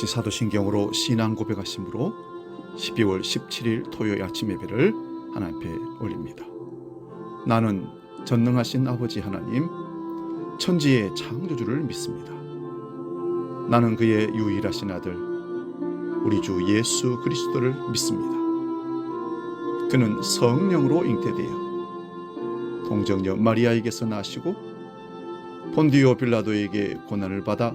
다 같이 사도신경으로 신앙 고백하심으로 12월 17일 토요일 아침 예배를 하나님 앞에 올립니다. 나는 전능하신 아버지 하나님, 천지의 창조주를 믿습니다. 나는 그의 유일하신 아들, 우리 주 예수 그리스도를 믿습니다. 그는 성령으로 잉태되어 동정녀 마리아에게서 나시고 본디오 빌라도에게 고난을 받아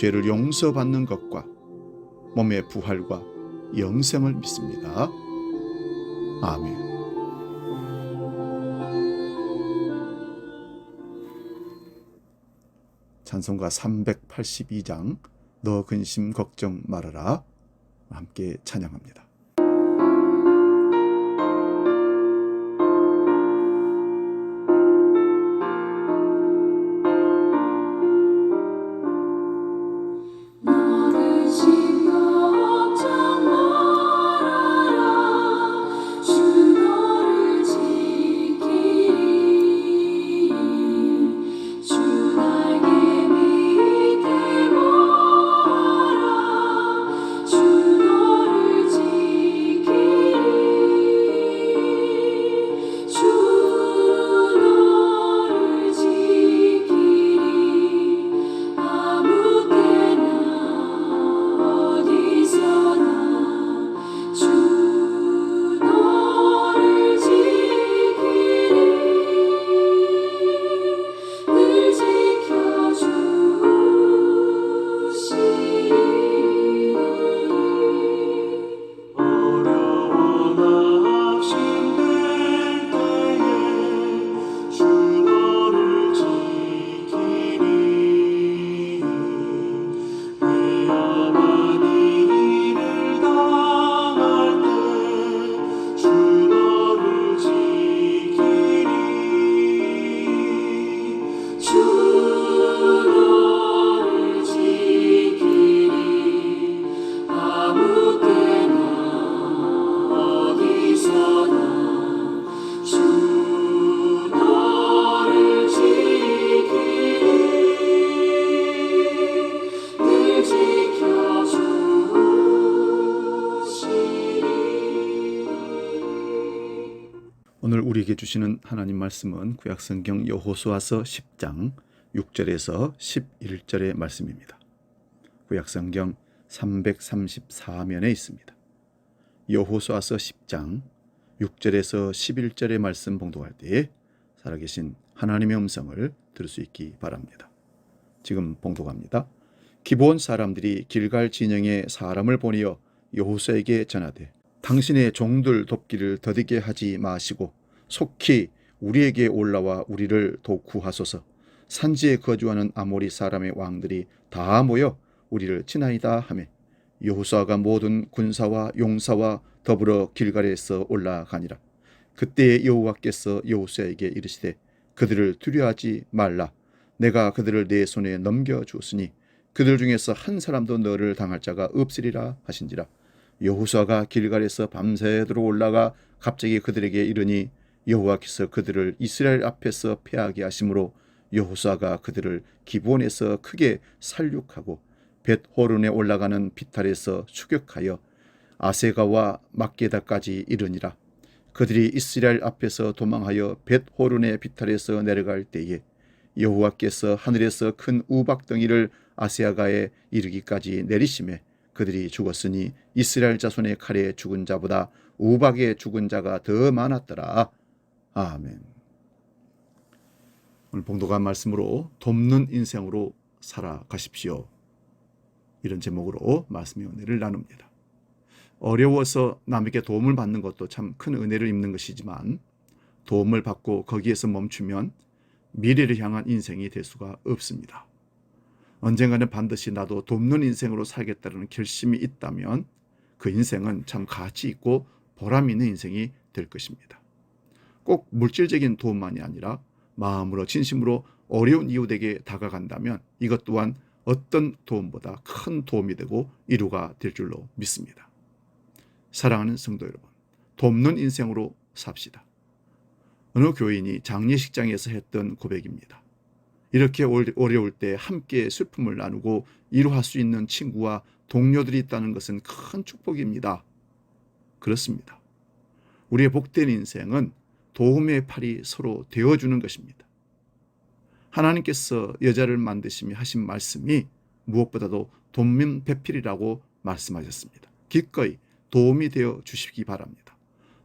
죄를 용서받는 것과 몸의 부활과 영생을 믿습니다. 아멘. 찬송가 382장 너 근심 걱정 말아라 함께 찬양합니다. 오늘 우리에게 주시는 하나님 말씀은 구약성경 여호수아서 10장 6절에서 11절의 말씀입니다. 구약성경 334면에 있습니다. 여호수아서 10장 6절에서 11절의 말씀 봉독할 때에 살아계신 하나님의 음성을 들을 수 있기 바랍니다. 지금 봉독합니다. 기본 사람들이 길갈 진영에 사람을 보내어 여호수아에게 전하되 당신의 종들 돕기를 더디게 하지 마시고 속히 우리에게 올라와 우리를 도구하소서. 산지에 거주하는 아모리 사람의 왕들이 다 모여 우리를 치나이다 하매 여호수아가 모든 군사와 용사와 더불어 길갈에서 올라가니라. 그때에 여호와께서 여호수아에게 이르시되 그들을 두려워하지 말라. 내가 그들을 내 손에 넘겨 주었으니 그들 중에서 한 사람도 너를 당할 자가 없으리라 하신지라 여호수아가 길갈에서 밤새도록 올라가 갑자기 그들에게 이르니 여호와께서 그들을 이스라엘 앞에서 패하게 하심으로 여호수아가 그들을 기본에서 크게 살육하고 벳호른에 올라가는 비탈에서 추격하여 아세가와 막게다까지 이르니라. 그들이 이스라엘 앞에서 도망하여 벳호른의 비탈에서 내려갈 때에 여호와께서 하늘에서 큰 우박덩이를 아세아가에 이르기까지 내리심에 그들이 죽었으니 이스라엘 자손의 칼에 죽은 자보다 우박에 죽은 자가 더 많았더라. 아멘. 오늘 봉독한 말씀으로 돕는 인생으로 살아가십시오. 이런 제목으로 말씀의 은혜를 나눕니다. 어려워서 남에게 도움을 받는 것도 참 큰 은혜를 입는 것이지만 도움을 받고 거기에서 멈추면 미래를 향한 인생이 될 수가 없습니다. 언젠가는 반드시 나도 돕는 인생으로 살겠다는 결심이 있다면 그 인생은 참 가치 있고 보람 있는 인생이 될 것입니다. 꼭 물질적인 도움만이 아니라 마음으로 진심으로 어려운 이웃에게 다가간다면 이것 또한 어떤 도움보다 큰 도움이 되고 이루가 될 줄로 믿습니다. 사랑하는 성도 여러분, 돕는 인생으로 삽시다. 어느 교인이 장례식장에서 했던 고백입니다. 이렇게 올- 어려울 때 함께 슬픔을 나누고 이루할 수 있는 친구와 동료들이 있다는 것은 큰 축복입니다. 그렇습니다. 우리의 복된 인생은 도움의 팔이 서로 되어주는 것입니다. 하나님께서 여자를 만드시며 하신 말씀이 무엇보다도 돈민 배필이라고 말씀하셨습니다. 기꺼이 도움이 되어 주시기 바랍니다.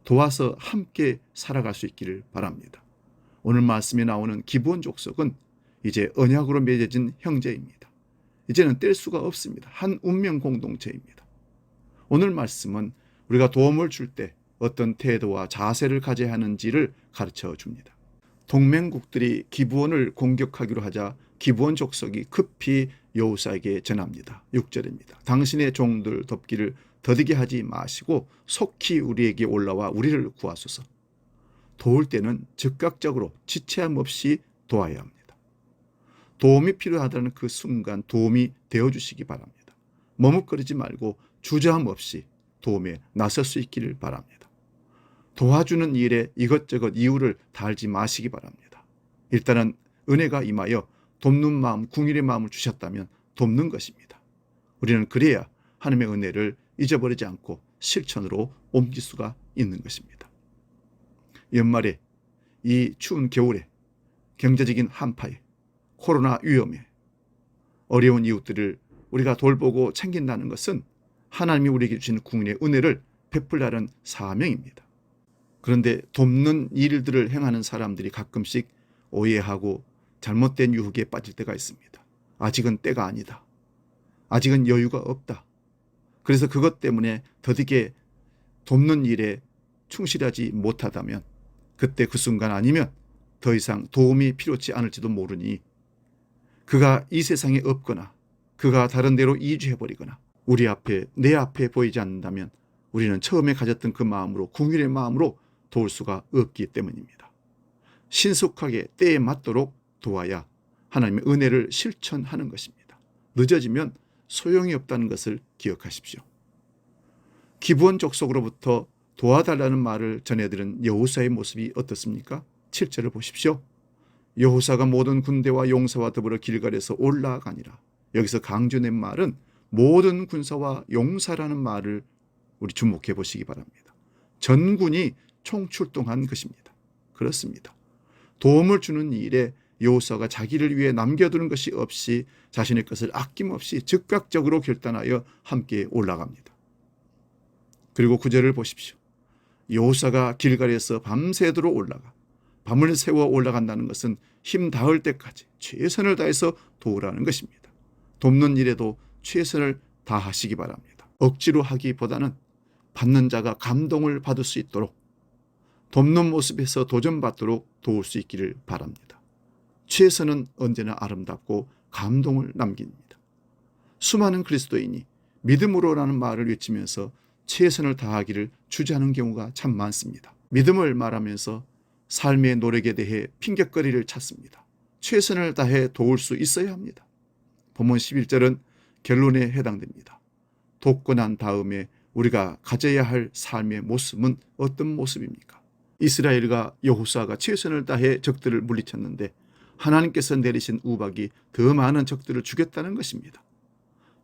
도와서 함께 살아갈 수 있기를 바랍니다. 오늘 말씀에 나오는 기본 족속은 이제 언약으로 맺어진 형제입니다. 이제는 뗄 수가 없습니다. 한 운명 공동체입니다. 오늘 말씀은 우리가 도움을 줄 때 어떤 태도와 자세를 가져야 하는지를 가르쳐 줍니다. 동맹국들이 기부원을 공격하기로 하자 기부원 족속이 급히 여우사에게 전합니다. 6절입니다. 당신의 종들 돕기를 더디게 하지 마시고 속히 우리에게 올라와 우리를 구하소서. 도울 때는 즉각적으로 지체함 없이 도와야 합니다. 도움이 필요하다는 그 순간 도움이 되어 주시기 바랍니다. 머뭇거리지 말고 주저함 없이 도움에 나설 수 있기를 바랍니다. 도와주는 일에 이것저것 이유를 달지 마시기 바랍니다. 일단은 은혜가 임하여 돕는 마음, 궁일의 마음을 주셨다면 돕는 것입니다. 우리는 그래야 하나님의 은혜를 잊어버리지 않고 실천으로 옮길 수가 있는 것입니다. 연말에 이 추운 겨울에 경제적인 한파에 코로나 위험에 어려운 이웃들을 우리가 돌보고 챙긴다는 것은 하나님이 우리에게 주신 국민의 은혜를 베풀라는 사명입니다. 그런데 돕는 일들을 행하는 사람들이 가끔씩 오해하고 잘못된 유혹에 빠질 때가 있습니다. 아직은 때가 아니다. 아직은 여유가 없다. 그래서 그것 때문에 더디게 돕는 일에 충실하지 못하다면 그때 그 순간 아니면 더 이상 도움이 필요치 않을지도 모르니 그가 이 세상에 없거나 그가 다른 데로 이주해버리거나 우리 앞에 내 앞에 보이지 않는다면 우리는 처음에 가졌던 그 마음으로 궁일의 마음으로 도울 수가 없기 때문입니다. 신속하게 때에 맞도록 도와야 하나님의 은혜를 실천하는 것입니다. 늦어지면 소용이 없다는 것을 기억하십시오. 기부원 족속으로부터 도와달라는 말을 전해들은 여호사의 모습이 어떻습니까? 7절을 보십시오. 여호사가 모든 군대와 용사와 더불어 길갈에서 올라가니라. 여기서 강조된 말은 모든 군사와 용사라는 말을 우리 주목해 보시기 바랍니다. 전군이 총출동한 것입니다. 그렇습니다. 도움을 주는 일에 여호사가 자기를 위해 남겨두는 것이 없이 자신의 것을 아낌없이 즉각적으로 결단하여 함께 올라갑니다. 그리고 구절을 보십시오. 여호사가 길갈에서 밤새도록 올라가 밤을 새워 올라간다는 것은 힘 닿을 때까지 최선을 다해서 도우라는 것입니다. 돕는 일에도 최선을 다하시기 바랍니다. 억지로 하기보다는 받는 자가 감동을 받을 수 있도록 돕는 모습에서 도전받도록 도울 수 있기를 바랍니다. 최선은 언제나 아름답고 감동을 남깁니다. 수많은 그리스도인이 믿음으로라는 말을 외치면서 최선을 다하기를 주저하는 경우가 참 많습니다. 믿음을 말하면서 삶의 노력에 대해 핑계거리를 찾습니다. 최선을 다해 도울 수 있어야 합니다. 본문 11절은 결론에 해당됩니다. 돕고 난 다음에 우리가 가져야 할 삶의 모습은 어떤 모습입니까? 이스라엘과 여호수아가 최선을 다해 적들을 물리쳤는데 하나님께서 내리신 우박이 더 많은 적들을 죽였다는 것입니다.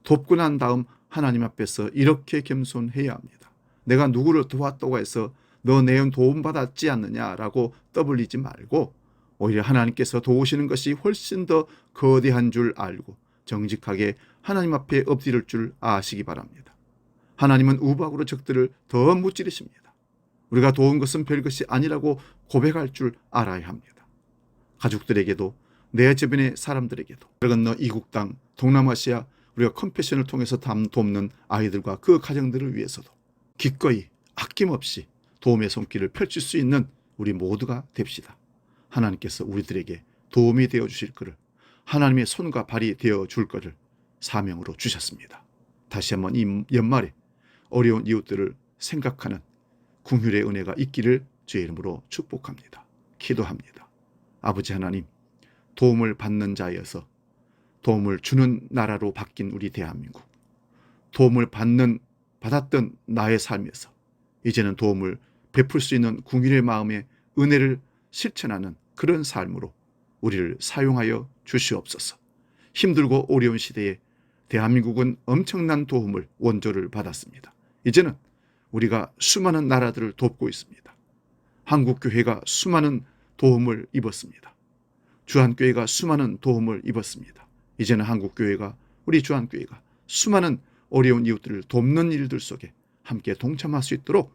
돕고 난 다음 하나님 앞에서 이렇게 겸손해야 합니다. 내가 누구를 도왔다고 해서 너 내연 도움받았지 않느냐라고 떠벌리지 말고 오히려 하나님께서 도우시는 것이 훨씬 더 거대한 줄 알고 정직하게 하나님 앞에 엎드릴 줄 아시기 바랍니다. 하나님은 우박으로 적들을 더 무찌르십니다. 우리가 도운 것은 별것이 아니라고 고백할 줄 알아야 합니다. 가족들에게도 내 주변의 사람들에게도 건너 이국 땅 동남아시아 우리가 컴패션을 통해서 담 돕는 아이들과 그 가정들을 위해서도 기꺼이 아낌없이 도움의 손길을 펼칠 수 있는 우리 모두가 됩시다. 하나님께서 우리들에게 도움이 되어 주실 것을 하나님의 손과 발이 되어 줄 것을 사명으로 주셨습니다. 다시 한번 이 연말에 어려운 이웃들을 생각하는 궁휼의 은혜가 있기를 주의 이름으로 축복합니다. 기도합니다. 아버지 하나님, 도움을 받는 자여서 도움을 주는 나라로 바뀐 우리 대한민국. 도움을 받는 받았던 나의 삶에서 이제는 도움을 베풀 수 있는 궁휼의 마음의 은혜를 실천하는 그런 삶으로 우리를 사용하여 주시옵소서. 힘들고 어려운 시대에 대한민국은 엄청난 도움을 원조를 받았습니다. 이제는 우리가 수많은 나라들을 돕고 있습니다. 한국 교회가 수많은 도움을 입었습니다. 주한 교회가 수많은 도움을 입었습니다. 이제는 한국 교회가 우리 주한 교회가 수많은 어려운 이웃들을 돕는 일들 속에 함께 동참할 수 있도록